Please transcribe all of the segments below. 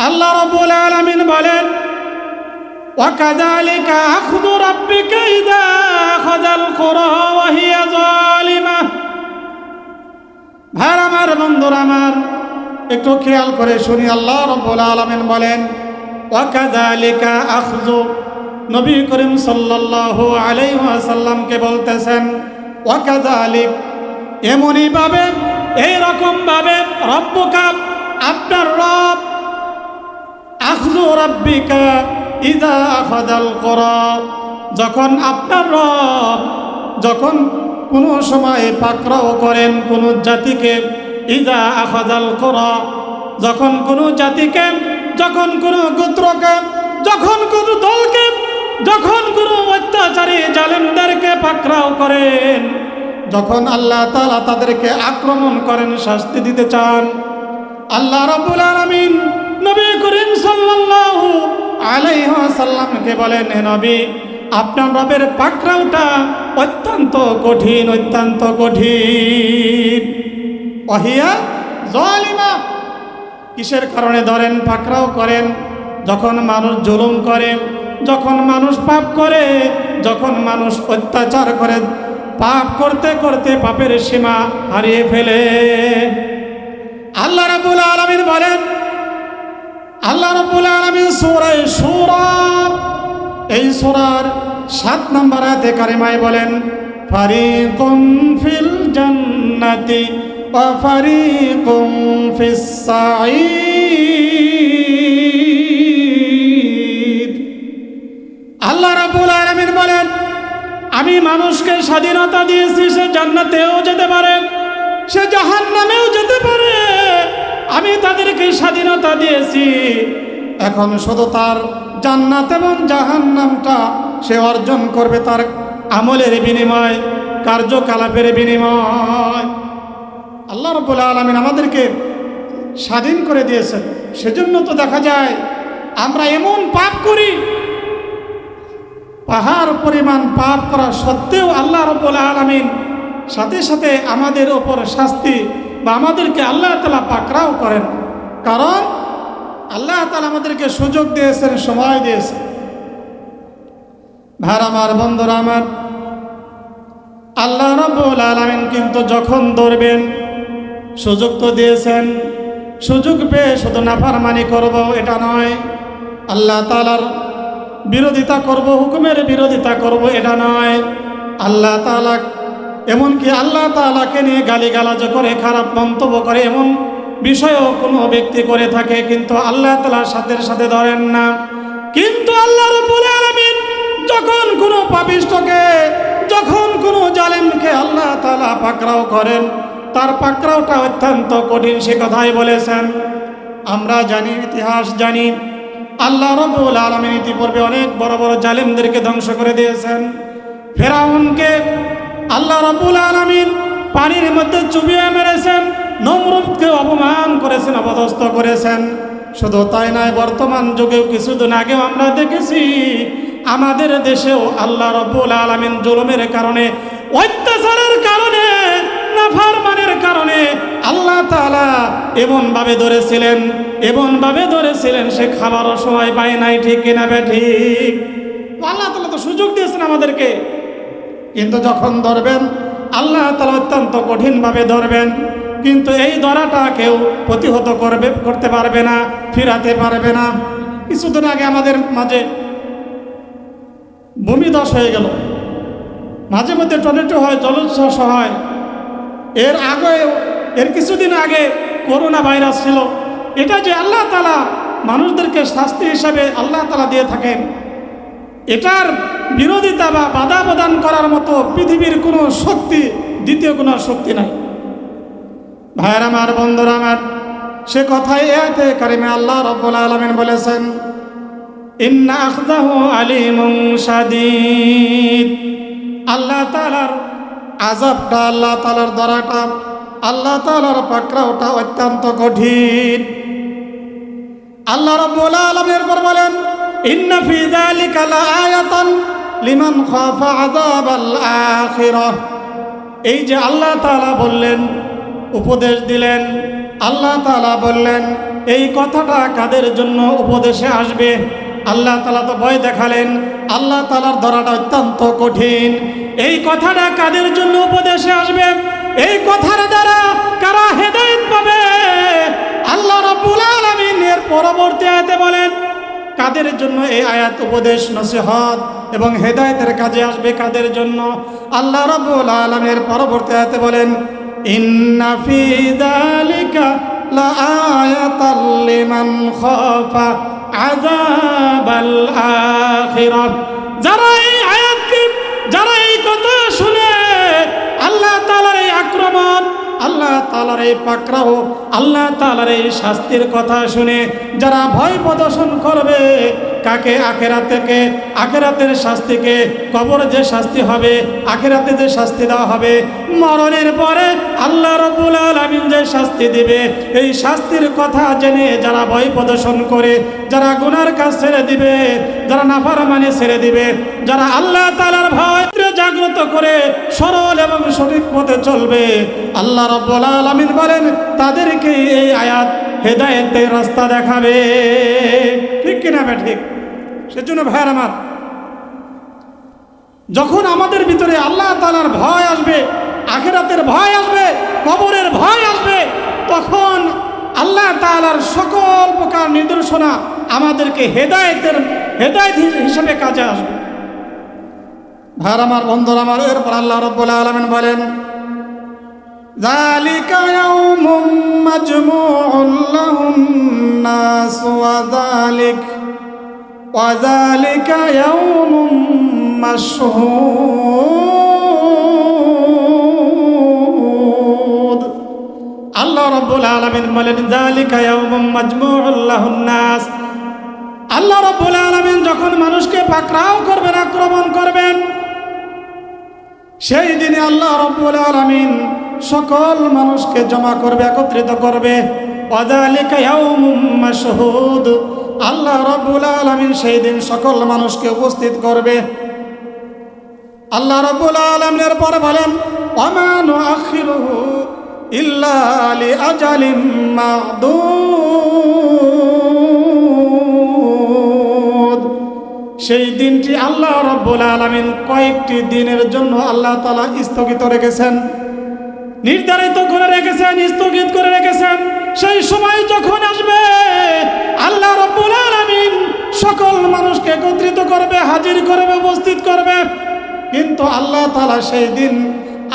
আল্লাহ রব্বুল আলামিন বলেন وكذلك أخذ ربك إذا أخذ القرى وهي ظالمة ভাইর আমার বন্ধুরা আমার একটু খেয়াল করে শুনি আল্লাহ রব্বুল আলামিন বলেন ওয়াকাযালিকা আখযু নবী করিম সাল্লাল্লাহু আলাইহি ওয়াসাল্লামকে বলতেছেন ওয়াকাযালিক এমনই ভাবে এই রকম ভাবে রব্বুকা আপনার রব যখন আপনার রব যখন কোনো সময় পাকড়াও করেন কোনো জাতিকে ইদা আখাদাল করা যখন কোনো জাতিকে, যখন কোনো গোত্রকে, যখন কোনো দলকে, যখন কোনো অত্যাচারী জালেমদেরকে পাকড়াও করেন, যখন আল্লাহ তালা তাদেরকে আক্রমণ করেন, শাস্তি দিতে চান, আল্লাহ রাব্বুল আলামিন নবী করিম সাল্লাল্লাহু আলাইহি ওয়াসাল্লামকে বলেন, হে নবী, আপনার রবের পাকড়াওটা অত্যন্ত কঠিন অত্যন্ত কঠিন। অহিয়া জালিমা, কিসের কারণে ধরেন পাকড়াও করেন? যখন মানুষ জুলুম করে, যখন মানুষ পাপ করে, যখন মানুষ অত্যাচার করে, পাপ করতে করতে পাপের সীমা হারিয়ে ফেলে। আল্লাহ রাবুল আলমিন বলেন আল্লাহ রাবুল আলমিন সুরায় সুরা এই সুরার সাত নম্বর আয়াতে কারিমায় বলেন, ফারিকুম ফিল জান্নাতি ওয়া ফারিকুম ফিস সাঈদ। আল্লাহ রাবুল আলমিন বলেন, আমি মানুষকে স্বাধীনতা দিয়েছি, সে জান্নাতেও যেতে পারে, সে জাহান নামেও যেতে পারে। আমি তাদেরকে স্বাধীনতা দিয়েছি। এখন শুধু তার জান্নাত এবং জাহান নামটা সে অর্জন করবে তার আমলের বিনিময়, কার্যকলাপের বিনিময়। আল্লাহ রব্বুল আলমিন আমাদেরকে স্বাধীন করে দিয়েছেন। সেজন্য তো দেখা যায়, আমরা এমন পাপ করি, পাহাড় পরিমাণ পাপ করা সত্ত্বেও আল্লাহ রব্বুল আলমিন সাথে সাথে আমাদের ওপর শাস্তি বা আমাদেরকে আল্লাহ তালা পাকড়াও করেন। কারণ আল্লাহ তালা আমাদেরকে সুযোগ দিয়েছেন, সময় দিয়েছেন। ভার আমার, বন্ধুরা আমার, আল্লাহ রব্বুল আলমিন কিন্তু যখন ধরবেন, সুযোগ তো দিয়েছেন, সুযোগ পেয়ে শুধু নাফারমানি করব এটা নয়, আল্লাহ তালার বিরোধিতা করব, হুকুমের বিরোধিতা করব এটা নয়, আল্লাহ তালা এমনকি আল্লাহ তালাকে নিয়ে গালিগালাজ করে, খারাপ মন্তব্য করে, এমন বিষয়ও কোনো ব্যক্তি করে থাকে, কিন্তু আল্লাহ তালার সাথে সাথে ধরেন না। কিন্তু আল্লাহ আলামিন যখন কোনো পাপিষ্টকে, যখন কোনো জালেমকে আল্লাহ তালা পাকড়াও করেন, তার পাকড়াওটা অত্যন্ত কঠিন, সে কথাই বলেছেন। আমরা জানি, ইতিহাস জানি, আল্লাহ রব্বুল আলমিন ইতিপূর্বে অনেক বড় বড় জালেমদেরকে ধ্বংস করে দিয়েছেন। ফেরাউনকে আল্লাহ রব্বুল আলমিন পানির মধ্যে চুবিয়ে মেরেছেন, নমরুদকে অপমান করেছেন, অপদস্থ করেছেন। শুধু তাই নয়, বর্তমান যুগেও কিছুদিন আগেও আমরা দেখেছি, আমাদের দেশেও আল্লাহ রব্বুল আলমিন জুলুমের কারণে, অত্যাচারের কারণে, নাফারমানের কারণে আল্লাহ তাআলা এমনভাবে ধরেছিলেন এমনভাবে ধরেছিলেন, সে খাবারও সময় পায় নাই, ঠিক কিনা ঠিক? আল্লাহ তালা তো সুযোগ দিয়েছেন আমাদেরকে। কিন্তু যখন ধরবেন, আল্লাহ তালা অত্যন্ত কঠিনভাবে ধরবেন। কিন্তু এই ধরাটা কেউ প্রতিহত করবে, করতে পারবে না, ফিরাতে পারবে না। কিছুদিন আগে আমাদের মাঝে ভূমিদশ হয়ে গেল। মাঝে মধ্যে টনেটো হয় জলোচ্ছ্বাস হয়। এর আগে এর কিছুদিন আগে করোনা ভাইরাস ছিল। এটা যে আল্লাহ তালা মানুষদেরকে শাস্তি হিসাবে আল্লাহ তালা দিয়ে থাকেন, এটার বিরোধিতা বা বাধা প্রদান করার মতো পৃথিবীর কোনো শক্তি, দ্বিতীয় কোনো শক্তি নাই। ভাইয়ের আমার, বন্ধুরা আমার, সে কথাই এতে কারিমে আল্লাহ রব্বুল আলমিন বলেছেন আল্লাহ তাআলার আজাবটা আল্লাহ তাআলার দরাটা আল্লাহ তাআলার পাকড়াওটা অত্যন্ত কঠিন। আল্লাহ রাব্বুল আলমের পর বলেন, ইন্না লাআয়াতান লিমান খাফা আযাবাল আখিরাহ এই যে আল্লাহ তালা বললেন, উপদেশ দিলেন, আল্লাহ তালা বললেন, এই কথাটা কাদের জন্য উপদেশে আসবে? আল্লাহ তালা তো ভয় দেখালেন, আল্লাহ তালার ধরাটা অত্যন্ত কঠিন। এই কথাটা কাদের জন্য উপদেশে আসবে? এই কথার দ্বারা কাদের জন্য এই আয়াত উপদেশ, নসিহত এবং হেদায়তের কাজে আসবে কাদের জন্য? আল্লাহ রাব্বুল আলামিনের পরবর্তী আয়াতে বলেন, ইন্না ফি যালিকা লাআয়াতাল লিমান খাফা আযাবাল আখিরাহ। আল্লাহ তালার এই পাকড়াও, আল্লাহ তালার এই শাস্তির কথা শুনে যারা ভয় প্রদর্শন করবে, কাকে আখেরা থেকে, আখেরাতের শাস্তিকে, কবর যে শাস্তি হবে, আখেরাতে যে শাস্তি দেওয়া হবে, মরণের পরে আল্লাহ রবুল আলমিন যে শাস্তি দিবে, এই শাস্তির কথা জেনে যারা ভয় প্রদর্শন করে, যারা গুনার কাজ ছেড়ে দিবে, যারা নাফারমানি ছেড়ে দিবে, যারা আল্লাহ তালার ভয় জাগ্রত করে সরল এবং সঠিক পথে চলবে, আল্লাহ রব্বুল আলামিন বলেন, তাদেরকে এই আয়াত হেদায়েতের রাস্তা দেখাবে। ঠিক কিনা বে ঠিক? সেজন্য ভাইয়ার আমার, যখন আমাদের ভিতরে আল্লাহ তালার ভয় আসবে আখেরাতের ভয় আসবে কবরের ভয় আসবে তখন আল্লাহ তালার সকল প্রকার নিদর্শনা আমাদেরকে হেদায়েতের হেদায়েত হিসেবে কাজে আসবে ভাইয়ার আমার বন্ধুর আমার এরপর আল্লাহ রব্বুল আলমেন বলেন ذلك يوم مجموع له الناس وذلك وذلك يوم مشهود আল্লাহ রব্বুল আলামিন যখন মানুষকে পাকড়াও করবেন, আক্রমণ করবেন, সেই দিনে আল্লাহ রব্বুল আলামিন সকল মানুষকে জমা করবে, একত্রিত করবে। আল্লাহ রব্বুল আলামিন সেই দিন সকল মানুষকে উপস্থিত করবে। আল্লাহ রব্বুল আলামিনের পরে বলেন নুআখিরুহু ইল্লা মা'দুদ। সেই দিনটি আল্লাহ রব্বুল আলামিন কয়েকটি দিনের জন্য আল্লাহ তাআলা স্থগিত রেখেছেন। নির্ধারিত করে রেখেছেন, স্থগিত করে রেখেছেন। সেই সময় যখন আসবে, আল্লাহ রব্বুল আলামিন সকল মানুষকে একত্রিত করবে, হাজির করবে, উপস্থিত করবে। কিন্তু আল্লাহ তালা সেই দিন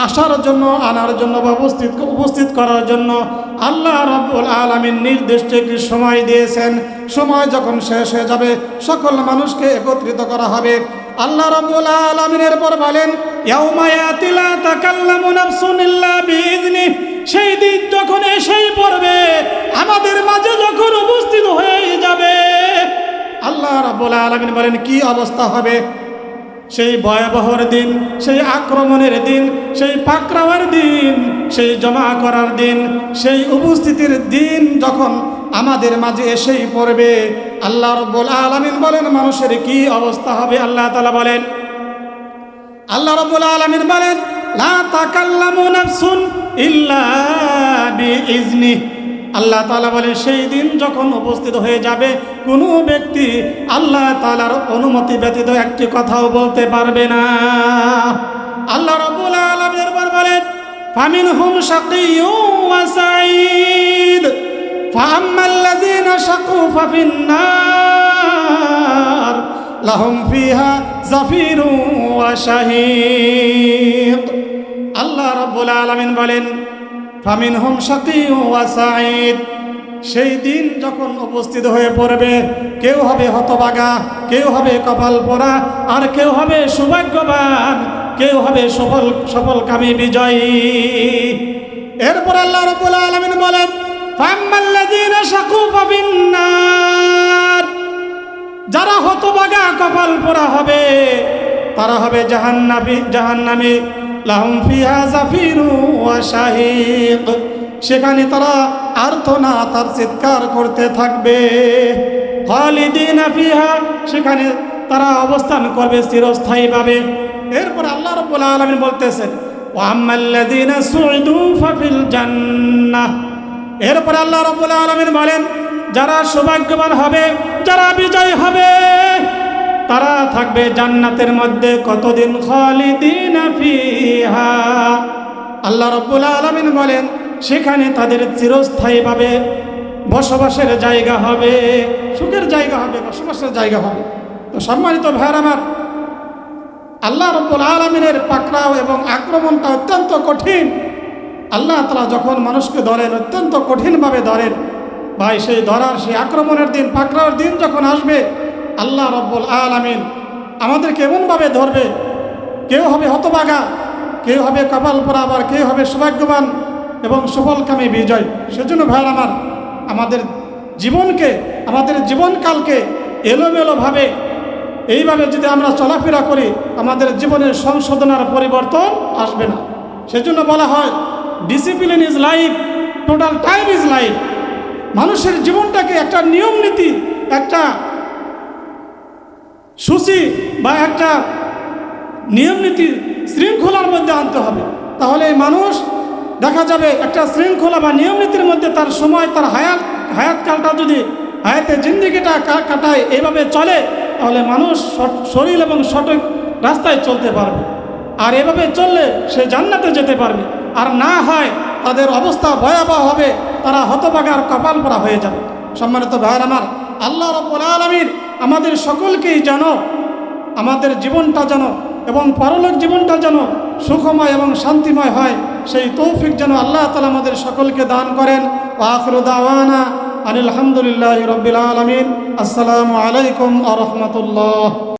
আসার জন্য, আনার জন্য বা উপস্থিত উপস্থিত করার জন্য আল্লাহ রব্বুল আলামিন নির্দিষ্ট একটি সময় দিয়েছেন। সময় যখন শেষ হয়ে যাবে, সকল মানুষকে একত্রিত করা হবে। আল্লাহ রব্বুল আলামিনের পর বলেন সেই দিন যখন এসেই পড়বে, আমাদের মাঝে যখন উপস্থিত হয়ে যাবে। আল্লাহ রাব্বুল আলামিন বলেন, কি অবস্থা হবে? সেই ভয়াবহর দিন, সেই আক্রমণের দিন, সেই পাকড়াওয়ার দিন, সেই জমা করার দিন, সেই উপস্থিতির দিন যখন আমাদের মাঝে এসেই পড়বে, আল্লাহ রব্বুল আলামিন বলেন, মানুষের কি অবস্থা হবে? আল্লাহ তালা বলেন, আল্লাহ রব্বুল আলামিন বলেন, লা তাকাল্লামু নাফসুন ইল্লা বিইজনি আল্লাহ তালা বলে সেই দিন যখন উপস্থিত হয়ে যাবে, কোনো ব্যক্তি আল্লাহ তালার অনুমতি ব্যতীত একটি কথাও বলতে পারবে না। আল্লাহ রবুল আলমের পর বলেন ফামিন হুম সাকিদ ফাম্মাল্লাযীনা শাকু ফাফিন্নার, লাহুম ফিহা জাফিরু ওয়া শাহীক আল্লাহ রাব্বুল আলামিন বলেন শাকিয়্যু ওয়া সাঈদ। সেই দিন যখন উপস্থিত হয়ে পড়বে, কেউ হবে হতবাগা, কেউ হবে কপাল পোড়া, আর কেউ হবে সৌভাগ্যবান, কেউ হবে সফল, সফলকামী বিজয়ী। এরপর আল্লাহ রব্বুল আলামিন বলেন যারা হতবাগা, কপাল পোড়া হবে, তারা হবে জাহান্নাবি জাহান্নামী। সেখানে তারা আর্তনা তার চিৎকার করতে থাকবে। সেখানে তারা অবস্থান করবে চিরস্থায়ীভাবে। এরপর আল্লাহ রাব্বুল আলামিন বলতেছেন এরপর আল্লাহ রাব্বুল আলামিন বলেন, যারা সৌভাগ্যবান হবে, যারা বিজয় হবে তারা থাকবে জান্নাতের মধ্যে কতদিন আল্লাহ রব্বুল আলমিন বলেন, সেখানে তাদের চিরস্থায়ীভাবে বসবাসের জায়গা হবে, সুখের জায়গা হবে, বসবাসের জায়গা হবে। তো সম্মানিত ভাইয়ার আমার, আল্লাহ রব্বুল আলমিনের পাকড়াও এবং আক্রমণটা অত্যন্ত কঠিন। আল্লাহ তালা যখন মানুষকে ধরেন, অত্যন্ত কঠিনভাবে ধরেন, ভাই, সেই ধরার, সেই আক্রমণের দিন পাকড়াওর দিন যখন আসবে আল্লাহ রব্বুল আলমিন আমাদেরকে এমনভাবে ধরবে। কেউ হবে হতবাগা, কেউ হবে কপাল পরা আবার কেউ হবে সৌভাগ্যবান এবং সফলকামী বিজয়। সেজন্য ভাইয়ার আমার, আমাদের জীবনকে, আমাদের জীবনকালকে এলোমেলোভাবে এইভাবে যদি আমরা চলাফেরা করি, আমাদের জীবনের সংশোধনার পরিবর্তন আসবে না। সেজন্য বলা হয় discipline is life total time is life মানুষের জীবনটাকে একটা নিয়ম নীতি একটা সূচি বা একটা নিয়ম নীতি শৃঙ্খলার মধ্যে আনতে হবে। তাহলে এই মানুষ দেখা যাবে একটা শৃঙ্খলা বা নিয়ম নীতির মধ্যে তার সময়, তার হায়াত, হায়াতকালটা যদি হায়াতে জিন্দিগিটা কাটায়, এইভাবে চলে, তাহলে মানুষ শরীর এবং সঠিক রাস্তায় চলতে পারবে। আর এভাবে চললে সে জান্নাতে যেতে পারবে। আর না হয় তাদের অবস্থা ভয়াবহ হবে, তারা হতবাগার কপাল পরা হয়ে যাবে। সম্মানিত ভাইয়ের আমার, আল্লাহ রব্বুল আলমীর আমাদের সকলকেই জানো আমাদের জীবনটা যেন এবং পরলোক জীবনটা যেন সুখময় এবং শান্তিময় হয়, সেই তৌফিক যেন আল্লাহ তালা আমাদের সকলকে দান করেন। আখরু দাওয়ানা আনিল আলহামদুলিল্লাহ রবিল আলমিন। আসসালামু আলাইকুম আ রহমতুল্লাহ।